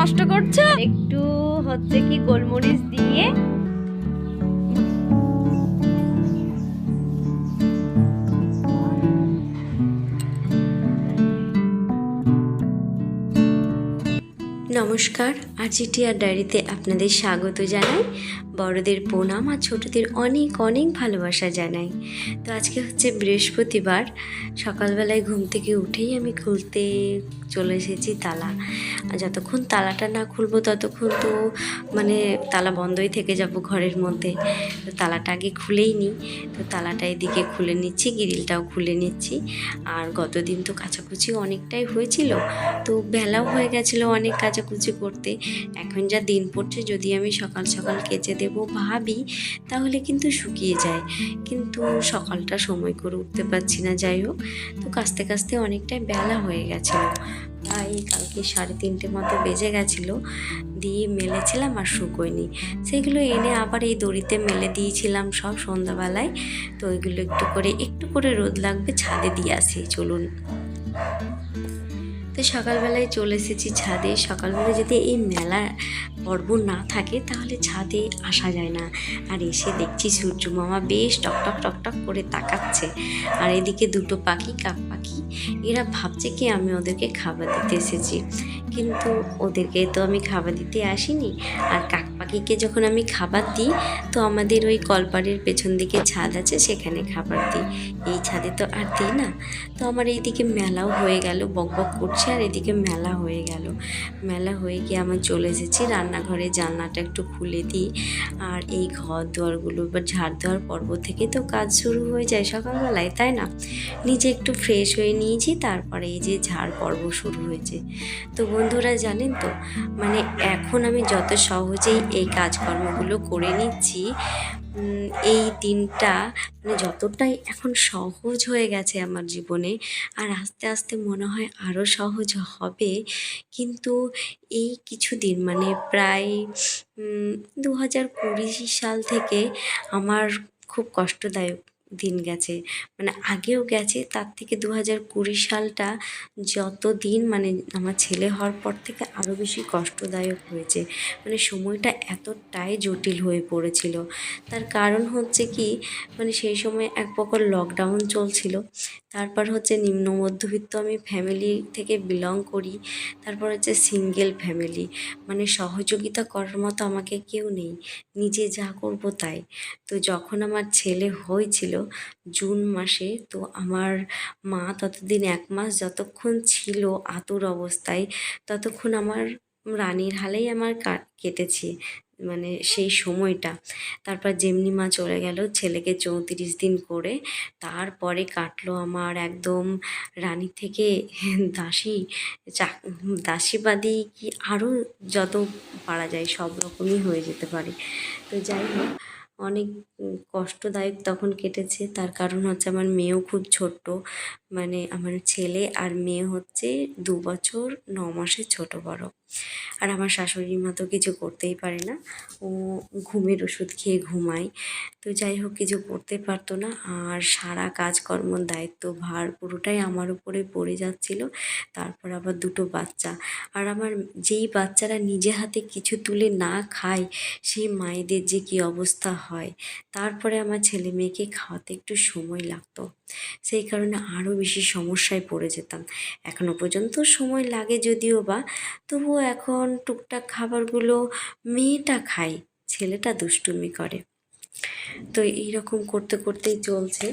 নষ্ট করছ? একটু হচ্ছে কি গোলমরিচ দিয়ে নমস্কার। আরজিটিআর ডায়েরিতে আপনাদের স্বাগত জানাই। বড়দের প্রণাম আর ছোটদের অনেক অনেক ভালোবাসা জানাই। তো আজকে হচ্ছে বৃহস্পতিবার। সকালবেলায় ঘুম থেকে উঠেই আমি খুলতে চলে এসেছি তালা। আর যতক্ষণ তালাটা না খুলবো, ততক্ষণ তো মানে তালা বন্ধই থেকে যাব ঘরের মধ্যে। তো তালাটা আগে খুলেই নিই। তো তালাটা এদিকে খুলে নিচ্ছি, গ্রিলটাও খুলে নিচ্ছি। আর গতদিন তো কাচাকুচি অনেকটাই হয়েছিল। তো বেলাও হয়ে গেছিল অনেক কাচাকুচি করতে। এখন যা দিন পড়ছে, যদি আমি সকাল সকাল কেচে দেব ভাবি, তাহলে কিন্তু শুকিয়ে যায়। কিন্তু সকালটা সময় করে উঠতে পারছি না, যাই হোক। তো কাস্তে কাস্তে অনেকটাই বেলা হয়ে গেছিল। প্রায় কালকে সাড়ে তিনটে মতো বেজে গেছিল, দিয়ে মেলেছিলাম আর শুকোয়নি। সেগুলো এনে আবার এই দড়িতে মেলে দিয়েছিলাম সব সন্ধ্যাবেলায়। তো ওইগুলো একটু করে একটু করে রোদ লাগবে, ছাদে দিয়ে আসি, চলুন। সকালবেলায় চলে এসেছি ছাদে। সকালবেলায় যদি এই মেলা পর্ব না থাকে তাহলে ছাদে আসা যায় না। আর এসে দেখছি সূর্য মামা বেশ টকটক টকটক করে তাকাচ্ছে। আর এদিকে দুটো পাখি, কাক পাখি, এরা ভাবছে কি আমি ওদেরকে খাবার দিতে এসেছি। কিন্তু ওদেরকে তো আমি খাবার দিতে আসিনি। আর কাক পাখিকে যখন আমি খাবার দিই, তো আমাদের ওই কলপাড়ের পেছন দিকে ছাদ আছে, সেখানে খাবার দিই। এই ছাদে তো আর দিই না। তো আমার এইদিকে মেলাও হয়ে গেল, বক বক করছে, আর এদিকে মেলা হয়ে গেল। মেলা হয়ে গিয়ে আমার চলে এসেছি রান্নাঘরে জানলাটা একটু খুলে দিই। আর এই ঘর দোয়ারগুলো বা ঝাড় দেওয়ার পর্ব থেকে তো কাজ শুরু হয়ে যায় সকালবেলায়, তাই না? নিজে একটু ফ্রেশ হয়ে নিয়েছি, তারপরে এই যে ঝাড় পর্ব শুরু হয়েছে। তো বন্ধুরা জানেন তো মানে এখন আমি যত সহজেই এই কাজকর্মগুলো করে নিচ্ছি এই দিনটা মানে যতটাই এখন সহজ হয়ে গেছে আমার জীবনে, আর আস্তে আস্তে মনে হয় আরও সহজ হবে, কিন্তু এই কিছুদিন মানে প্রায় দু হাজার কুড়ি সাল থেকে আমার খুব কষ্টদায়ক দিন গেছে। মানে আগেও গেছে, তার থেকে দু হাজার কুড়ি সালটা যত দিন মানে আমার ছেলে হওয়ার পর থেকে আরও বেশি কষ্টদায়ক হয়েছে। মানে সময়টা এতটাই জটিল হয়ে পড়েছিল। তার কারণ হচ্ছে কি মানে সেই সময় এক প্রকার লকডাউন চলছিল। তারপর হচ্ছে নিম্ন মধ্যবিত্ত আমি ফ্যামিলি থেকে বিলং করি। তারপর হচ্ছে সিঙ্গেল ফ্যামিলি মানে সহযোগিতা করার মতো আমাকে কেউ নেই। নিজে যা করব তাই। তো যখন আমার ছেলে হয়েছিল জুন মাসে। তো আমার মা ততদিন এক মাস যতক্ষণ ছিল আতুর অবস্থায়, ততক্ষণ আমার রানীর হালেই আমার কেটেছে মানে সেই সময়টা। তারপর যেমনি মা চলে গেল, ছেলেকে চৌত্রিশ দিন করে, তারপরে কাটলো আমার একদম রানী থেকে দাসী চাক দাসীবাদী কি আরও যত পারা যায় সব রকমই হয়ে যেতে পারে। তো যাই হোক অনেক কষ্টদায়ক তখন কেটেছে। তার কারণ হচ্ছে আমার মেয়েও খুব ছোট্ট। মানে আমার ছেলে আর মেয়ে হচ্ছে দু বছর, ন মাসের ছোট বড়। আর আমার শাশুড়ি মা তো কিছু করতেই পারে না। ও ঘুমের ওষুধ খেয়ে ঘুমায়। তো যাই হোক, কিছু করতে পারতো না। আর সারা কাজকর্ম দায়িত্ব ভার পুরোটাই আমার উপরে পড়ে যাচ্ছিল। তারপর আবার দুটো বাচ্চা। আর আমার যেই বাচ্চারা নিজে হাতে কিছু তুলে না খায়, সেই মায়েদের যে কী অবস্থা হয়। তারপরে আমার ছেলে মেয়েকে খাওয়াতে একটু সময় লাগতো। সেই কারণে আরও বেশি সমস্যায় পড়ে যেতাম। এখনও পর্যন্ত সময় লাগে যদিও বা, তবুও এখন টুকটাক খাবারগুলো মেয়েটা খায়, ছেলেটা দুষ্টুমি করে। তো এইরকম করতে করতেই চলছে,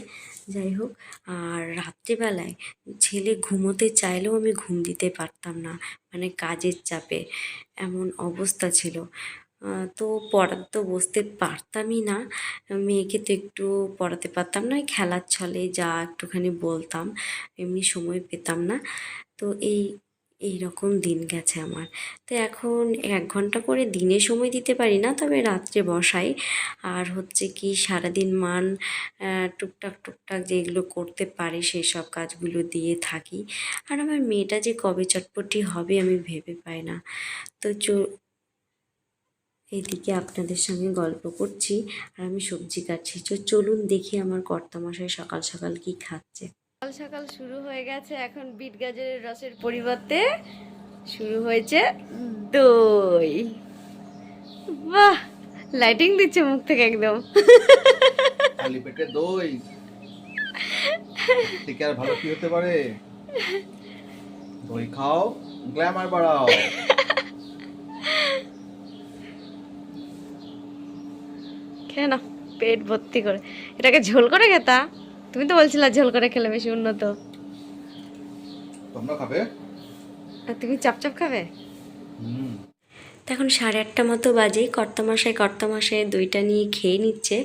যাই হোক। আর রাত্রিবেলায় ছেলে ঘুমোতে চাইলেও আমি ঘুম দিতে পারতাম না মানে কাজের চাপে। এমন অবস্থা ছিল। তো পড়াতে তো বসতে পারতামই না। মেয়েকে তো একটু পড়াতে পারতাম না খেলার ছলে যা একটুখানি বলতাম, এমনি সময় পেতাম না। তো এই এই রকম দিন গেছে আমার। তো এখন এক ঘণ্টা করে দিনে সময় দিতে পারি না, তবে রাত্রে বসাই। আর হচ্ছে কি, সারাদিন মান টুকটাক টুকটাক যেগুলো করতে পারে সেই সব কাজগুলো দিয়ে থাকি। আর আমার মেয়েটা যে কবে চটপটি হবে আমি ভেবে পাই না। তো এইদিকে আপনাদের সঙ্গে গল্প করছি আর আমি সবজি কাটছি। তো চলুন দেখি আমার কর্তামশাই সকাল সকাল কি খাচ্ছে। সকাল সকাল শুরু হয়ে গেছে এখন বিট গাজরের রসের পরিবর্তে। শুরু হয়েছে দই। বাহ লাইটিং দিচ্ছে মুখ থেকে একদম। খালি পেটে দই। থেকে আর ভালো কি হতে পারে? দই খাও গ্ল্যামার বাড়াও। খেয়ে না পেট ভর্তি করে। এটাকে ঝোল করে খেতা তুমি তো বলছিলা ঝোল করে খেলে বেশি উন্নত। তোমরা খাবে? আর তুমি চাপচাপ খাবে? হুম। তখন সাড়ে আটটা মতো বাজে। কর্তামশাই কর্তামশাই দইটা নিয়ে খেয়ে নিচ্ছে।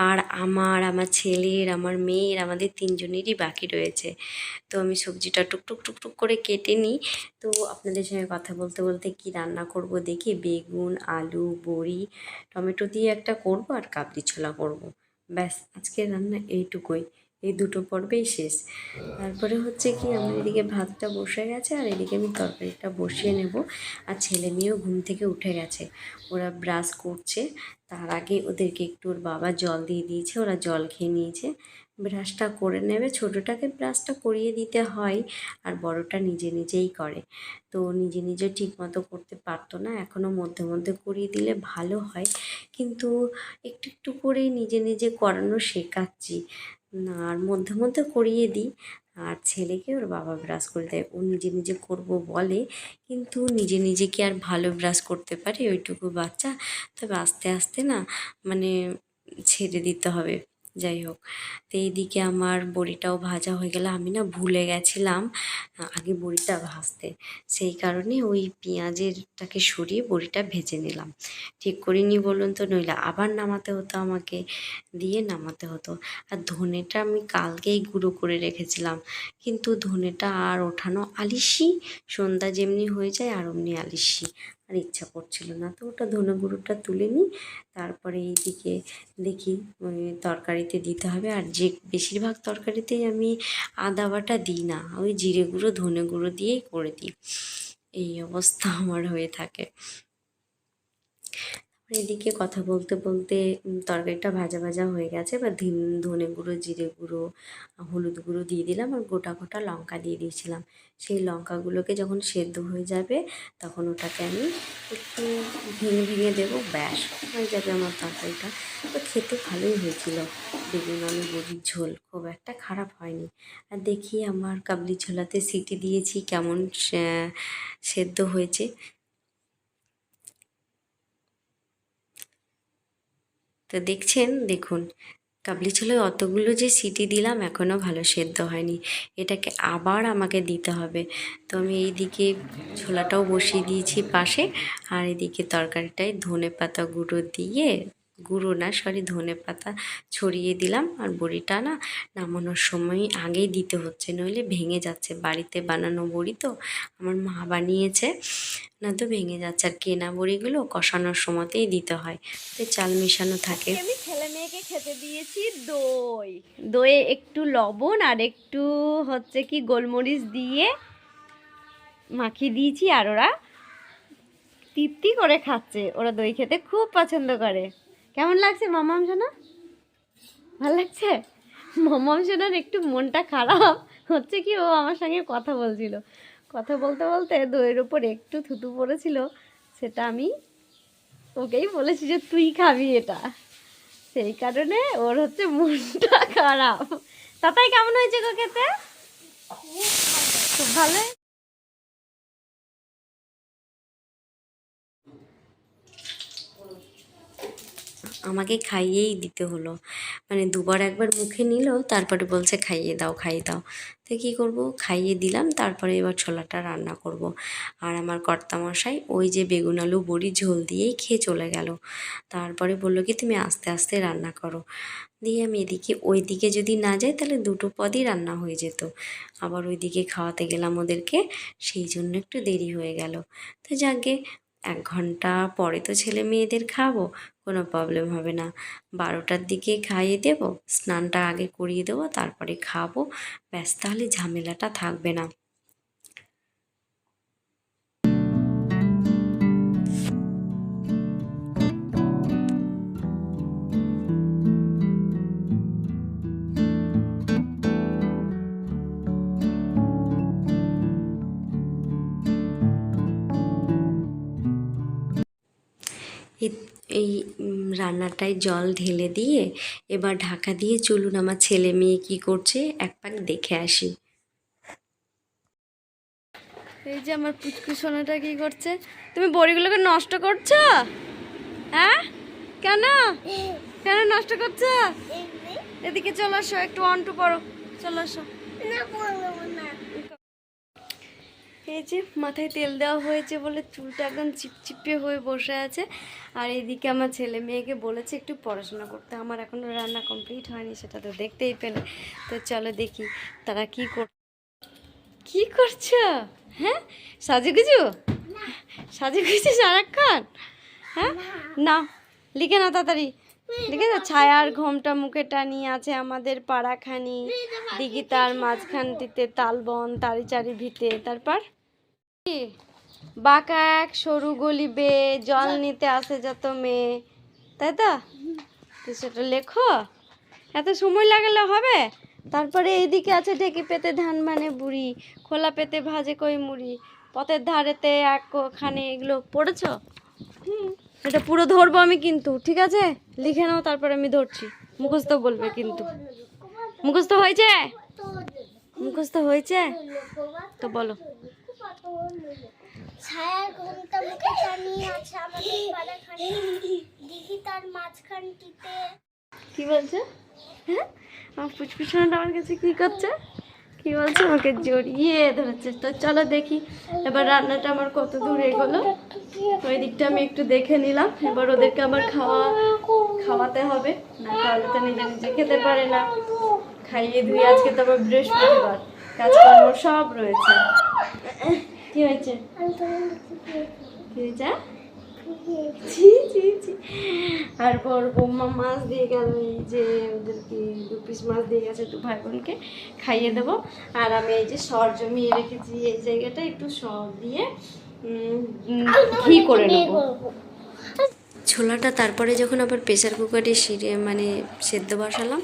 আর আমার আমার ছেলের, আমার মেয়ের, আমাদের তিনজনেরই বাকি রয়েছে। তো আমি সবজিটা টুকটুক টুকটুক করে কেটে নিই। তো আপনাদের সঙ্গে কথা বলতে বলতে কি রান্না করব দেখি? বেগুন, আলু, বড়ি, টমেটো দিয়ে একটা করব আর কাবলি ছোলা করব। ব্যাস, আজকের রান্না এইটুকুই। এই দুটো পর্বেই শেষ। তারপরে হচ্ছে কি, আমার এদিকে ভাতটা বসে গেছে আর এদিকে আমি তরকারিটা বসিয়ে নেব। আর ছেলে মেয়েও ঘুম থেকে উঠে গেছে। ওরা ব্রাশ করছে। তার আগে ওদেরকে একটু ওর বাবা জল দিয়ে দিয়েছে, ওরা জল খেয়ে নিয়েছে। ব্রাশটা করে নেবে। ছোটোটাকে ব্রাশটা করিয়ে দিতে হয় আর বড়টা নিজে নিজেই করে। তো নিজে নিজে ঠিক মতো করতে পারতো না। এখনও মধ্যে মধ্যে করিয়ে দিলে ভালো হয়। কিন্তু একটু একটু করে নিজে নিজে করানো শেখাচ্ছি। আর মধ্যে মধ্যে করিয়ে দিই। আর ছেলেকে ওর বাবা ব্রাশ করে দেয়। ও নিজে নিজে করব বলে, কিন্তু নিজে নিজে কি আর ভালো ব্রাশ করতে পারে, ওইটুকু বাচ্চা। তবে আস্তে আস্তে না মানে ছেড়ে দিতে হবে। যাই হোক। তো এইদিকে আমার বড়িটাও ভাজা হয়ে গেলে। আমি না ভুলে গেছিলাম আগে বড়িটা ভাজতে। সেই কারণে ওই পেঁয়াজেরটাকে সরিয়ে বড়িটা ভেজে নিলাম। ঠিক করিনি বলুন তো, নইলে আবার নামাতে হতো আমাকে, দিয়ে নামাতে হতো। আর ধনেটা আমি কালকেই গুঁড়ো করে রেখেছিলাম। কিন্তু ধনেটা আর ওঠানো আলিসি সন্ধ্যা যেমনি হয়ে যায় আর অমনি আলিসি আর ইচ্ছা করছিল না। তো ওটা ধনে গুঁড়োটা তুলে নিই, তারপরে এইদিকে দেখি তরকারিতে দিতে হবে। আর যে বেশিরভাগ তরকারিতেই আমি আদা বাটা দিই না, ওই জিরে গুঁড়ো, ধনে গুঁড়ো দিয়েই করে দিই। এই অবস্থা আমার হয়ে থাকে। এদিকে কথা বলতে বলতে তরকারিটা ভাজা ভাজা হয়ে গেছে। এবার ধিন- ধনে গুঁড়ো, জিরে গুঁড়ো, হলুদ গুঁড়ো দিয়ে দিলাম আর গোটা গোটা লঙ্কা দিয়ে দিয়েছিলাম। সেই লঙ্কাগুলোকে যখন সেদ্ধ হয়ে যাবে, তখন ওটাকে আমি একটু ভেঙে ভেঙে দেবো, ব্যাস, হয়ে যাবে আমার তরকারিটা। তো খেতে ভালোই হয়েছিল। বেগুন, আলু বড়ির ঝোল খুব একটা খারাপ হয়নি। আর দেখি আমার কাবলি ছোলাতে সিটি দিয়েছি কেমন সেদ্ধ হয়েছে। তো দেখছেন, দেখুন। কাবলি ছোলায় অতগুলো যে সিটি দিলাম এখনও ভালো সেদ্ধ হয়নি। এটাকে আবার আমাকে দিতে হবে। তো আমি এইদিকে ছোলাটাও বসিয়ে দিয়েছি পাশে। আর এদিকে তরকারিটায় ধনে পাতা গুঁড়ো দিয়ে গুঁড়ো না, সরি, ধনে পাতা ছড়িয়ে দিলাম আর বড়িটা না নামানোর সময় আগেই দিতে হচ্ছে, নইলে ভেঙে যাচ্ছে। বাড়িতে বানানো বড়ি তো আমার মা বানিয়েছে, না তো ভেঙে যাচ্ছে। আর কেনা বড়িগুলো কষানোর সময়তেই দিতে হয়। তো চাল মেশানো থাকে। আমি ছেলে মেয়েকে খেতে দিয়েছি দই। দইয়ে একটু লবণ আর একটু হচ্ছে কি গোলমরিচ দিয়ে মাখিয়ে দিয়েছি আর ওরা তৃপ্তি করে খাচ্ছে। ওরা দই খেতে খুব পছন্দ করে। কেমন লাগছে মামাম সোনা ভালো লাগছে? মামাম সোনার একটু মনটা খারাপ। হচ্ছে কি ও আমার সঙ্গে কথা বলছিল। কথা বলতে বলতে দইয়ের উপর একটু থুতু পড়েছিল সেটা আমি ওকেই বলেছি যে তুই খাবি এটা। সেই কারণে ওর হচ্ছে মনটা খারাপ। তাতাই কেমন হয়েছে গো খেতে? খুব ভালো? আমাকে খাইয়েই দিতে হলো। মানে দুবার একবার মুখে নিল, তারপরে বলছে, খাইয়ে দাও খাইয়ে দাও। তো কী করব? খাইয়ে দিলাম, তারপরে এবার ছোলাটা রান্না করব। আর আমার কর্তামশাই ওই যে বেগুন আলু বড়ি ঝোল দিয়েই খেয়ে চলে গেল। তারপরে বলল কি, তুমি আস্তে আস্তে রান্না করো। দিয়ে আমি এদিকে ওই দিকে যদি না যাই, তাহলে দুটো পদই রান্না হয়ে যেত। আবার ওই দিকে খাওয়াতে গেলাম ওদেরকে, সেই জন্য একটু দেরি হয়ে গেল। তো যাকে এক ঘণ্টা পরে তো ছেলে মেয়েদের খাব কোনো প্রবলেম হবে না। বারোটার দিকে খাইয়ে দেবো, স্নানটা আগে করিয়ে দেবো, তারপরে খাব। ব্যাস, তাহলে ঝামেলাটা থাকবে না। এই রান্নাটায় জল ঢেলে দিয়ে এবার ঢাকা দিয়ে চলুন আমার ছেলে মেয়ে কি করছে এক পাক দেখে আসি। এই যে আমার পুচকু সোনাটা কি করছে? তুমি বড়িগুলোকে নষ্ট করছ? হ্যাঁ? কেন? কেন নষ্ট করছ? এদিকে চলে আসো একটু অন টু পড়ো চলে আসো। এই যে মাথায় তেল দেওয়া হয়েছে বলে চুলটা একদম চিপচিপে হয়ে বসে আছে। আর এইদিকে আমার ছেলে মেয়েকে বলেছে একটু পড়াশোনা করতে। আমার এখনও রান্না কমপ্লিট হয়নি সেটা তো দেখতেই পেলে। তো চলো দেখি তারা কি কর কি করছ? হ্যাঁ? সাজুগুজু? সাজুগুজু সারাক্ষণ? হ্যাঁ? না। লিখে না তাড়াতাড়ি। না ছায়ার ঘোমটা মুখে টানিয়ে আছে আমাদের পাড়াখানি। দিঘি তার মাঝখানটিতে তালবন, তারি চারি ভিতে তারপর? কি? বাঁকা এক সরু গলি বেয়ে জল নিতে আসে যত মেয়ে। তাই তো? সেটা লেখো। এত সময় লাগালে হবে? তারপরে এইদিকে আছে ঢেকি পেতে ধান মানে বুড়ি, খোলা পেতে ভাজে কই মুড়ি। পথের ধারেতে এক একখানে এগুলো পড়েছ? হুম। এটা পুরো ধরবো আমি কিন্তু ঠিক আছে? লিখে নাও তারপরে আমি ধরছি। মুখস্থ বলবে কিন্তু। মুখস্থ হয়েছে? মুখস্থ হয়েছে? তো বলো। ছায়ার ঘণ্টা মুখে টানিয়ে আছে আমাদের পাড়াখানে। দিঘি তার মাঝখানটিতে। কি বলছে? হ্যাঁ? আমার পুচকুচানাটা আমার কাছে কি করছে? কি বলছে? আমাকে জড়িয়ে ধরেছে। তো চলো দেখি। এবার রান্নাটা আমার কত দূর এগোলো। ওই দিকটা আমি একটু দেখে নিলাম। এবার ওদেরকে আমার খাওয়া, খাওয়াতে হবে। না খাওয়ালে তো নিজে নিজে খেতে পারে না। খাইয়ে ধুয়ে আজকে তো আবার বৃহস্পতিবার। কাজকর্ম সব রয়েছে। কি হয়েছে? কি হয়েছে? ছি ছি ছি। আর বড় বৌমা মাছ দিয়ে গেল এই যে ওদেরকে দু পিস মাছ দিয়ে গেছে দু ভাই বোনকে খাইয়ে দেবো। আর আমি এই যে সর জমিয়ে রেখেছি এই জায়গাটা একটু সর দিয়ে ঘি করে নেব। ছোলাটা তারপরে যখন আবার প্রেসার কুকারে সিটে মানে সেদ্ধ বসালাম,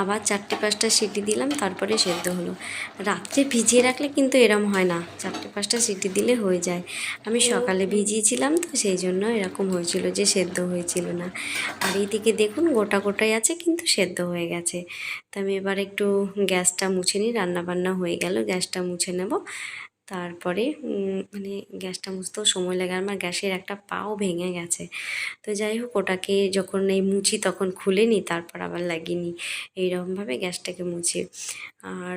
আবার চারটে পাঁচটা সিটি দিলাম, তারপরে সেদ্ধ হলো। রাত্রে ভিজিয়ে রাখলে কিন্তু এরম হয় না, চারটে পাঁচটা সিটি দিলে হয়ে যায়। আমি সকালে ভিজিয়েছিলাম তো সেই জন্য এরকম হয়েছিল যে সেদ্ধ হয়েছিল না। আর এইদিকে দেখুন গোটা গোটাই আছে, কিন্তু সেদ্ধ হয়ে গেছে। তো আমি এবার একটু গ্যাসটা মুছে নিই রান্না বান্না হয়ে গেল, গ্যাসটা মুছে নেব। তারপরে মানে গ্যাসটা মুছতেও সময় লাগে। আমার গ্যাসের একটা পাও ভেঙে গেছে। তো যাই হোক, ওটাকে যখন এই মুছি তখন খুলে নিই, তারপর আবার লাগিয়ে নিই। এইরকমভাবে গ্যাসটাকে মুছি। আর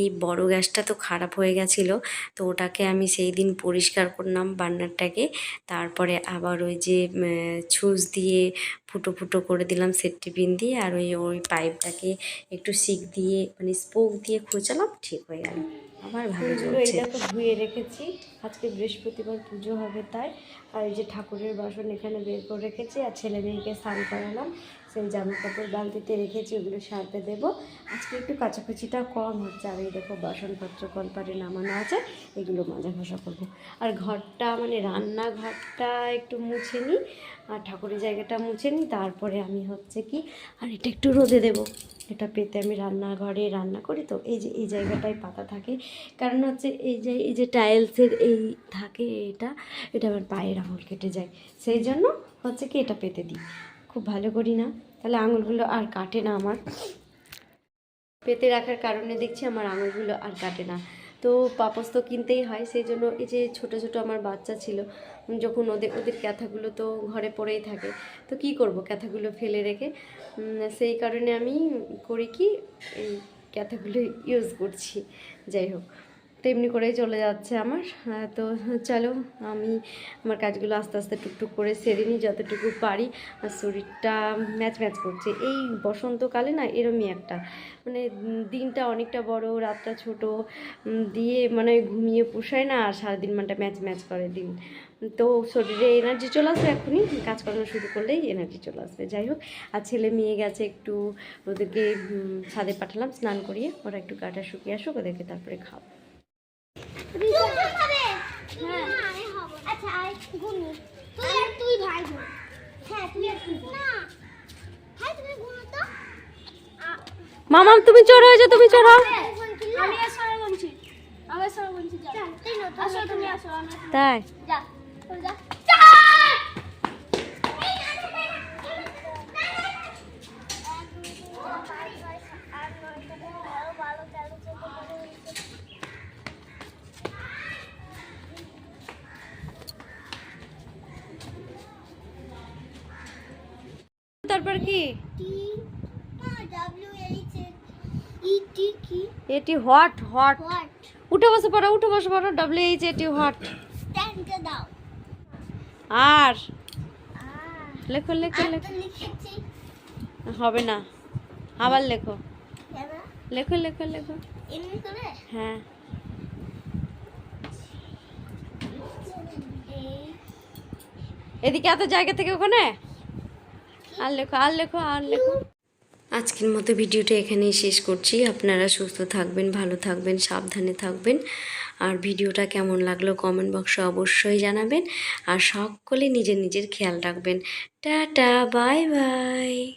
এই বড় গ্যাসটা তো খারাপ হয়ে গেছিল, তো ওটাকে আমি সেই দিন পরিষ্কার করলাম বার্নারটাকে। তারপরে আবার ওই যে ছুঁচ দিয়ে ফুটো ফুটো করে দিলাম সেফটি পিন দিয়ে। আর ওই ওই পাইপটাকে একটু সিক দিয়ে মানে স্পোক দিয়ে খোঁচালাম, ঠিক হয়ে গেল। ভালো ফুলগুলো এটা তো ধুয়ে রেখেছি। আজকে বৃহস্পতিবার পুজো হবে তাই। আর এই যে ঠাকুরের বাসন এখানে বের করে রেখেছি আর ছেলে মেয়েকে স্নান করালাম। সেই জামা কাপড় বালতিতে রেখেছি, ওগুলো সারতে দেবো। আজকে একটু কাচাকুচিটা কম হচ্ছে এই দেখো বাসনপত্র কলপারে নামানো আছে, এগুলো মাজা ঘষা করব। আর ঘরটা মানে রান্নাঘরটা একটু মুছে নিই, আর ঠাকুরের জায়গাটা মুছে নিই, তারপরে আমি হচ্ছে কি, আর এটা একটু রোদে দেবো। এটা পেতে আমি রান্নাঘরে রান্না করি, তো এই যে, এই জায়গাটায় পাতা থাকে। কারণ হচ্ছে এই যে এই যে টাইলসের এই থাকে এটা এটা আমার পায়ের আঙুল কেটে যায়। সেই জন্য হচ্ছে কি এটা পেতে দিই। খুব ভালো করি না। তাহলে আঙুলগুলো আর কাটে না আমার। পেতে রাখার কারণে দেখছি আমার আঙুলগুলো আর কাটে না। তো পাপস তো কিনতেই হয়, সেই জন্য এই যে ছোট ছোট আমার বাচ্চা ছিল, যখন ওদের ওদের ক্যাথাগুলো তো ঘরে পড়েই থাকে, তো কি করব ক্যাথাগুলো ফেলে রেখে? সেই কারণে আমি করি কি, এই ক্যাথাগুলো ইউজ করছি। যাই হোক। তো এমনি করেই চলে যাচ্ছে আমার। তো চলো আমি আমার কাজগুলো আস্তে আস্তে টুকটুক করে সেরে নিই যতটুকু পারি। আর শরীরটা ম্যাচ ম্যাচ করছে। এই বসন্তকালে না এরমই একটা। মানে দিনটা অনেকটা বড়, রাতটা ছোট দিয়ে মানে ঘুমিয়ে পোষায় না আর সারাদিন মানটা ম্যাচ ম্যাচ করে দিন। তো শরীরে এনার্জি চলে আসবে এখনই। কাজকর্ম শুরু করলেই এনার্জি চলে আসবে। যাই হোক, আর ছেলে মেয়ে গেছে একটু। ওদেরকে ছাদে পাঠালাম, স্নান করিয়ে ওরা একটু গাটা শুকিয়ে আসুক, ওদেরকে তারপরে খাব তুই খাবে হ্যাঁ আমি হব আচ্ছা আয় গুনু তুই আর তুই ভাই হ্যাঁ তুই আর তুই না হ্যাঁ তুমি গুনো তো মামাম তুমি চোর হয়েছো তুমি চোর হও আমি আর বলছি আমি আর বলছি যা আসো তুমি আসো। তাই? যা যা। তারপর কি? এটি হট হট উঠে বসে পড়ো উঠে বসে পড়ো W H A T what are? লেখো লেখো লেখো। হবে না। আবার লেখো। লেখো লেখো লেখো। হ্যাঁ। এদিকে এত জায়গা থেকে ওখানে? আর লেখো আর লেখো আর লেখো। আজকের মতো ভিডিওটা এখানেই শেষ করছি। আপনারা সুস্থ থাকবেন, ভালো থাকবেন, সাবধানে থাকবেন। আর ভিডিওটা কেমন লাগল কমেন্ট বক্সে অবশ্যই জানাবেন। আর সকলে নিজের নিজের খেয়াল রাখবেন। Tata bye bye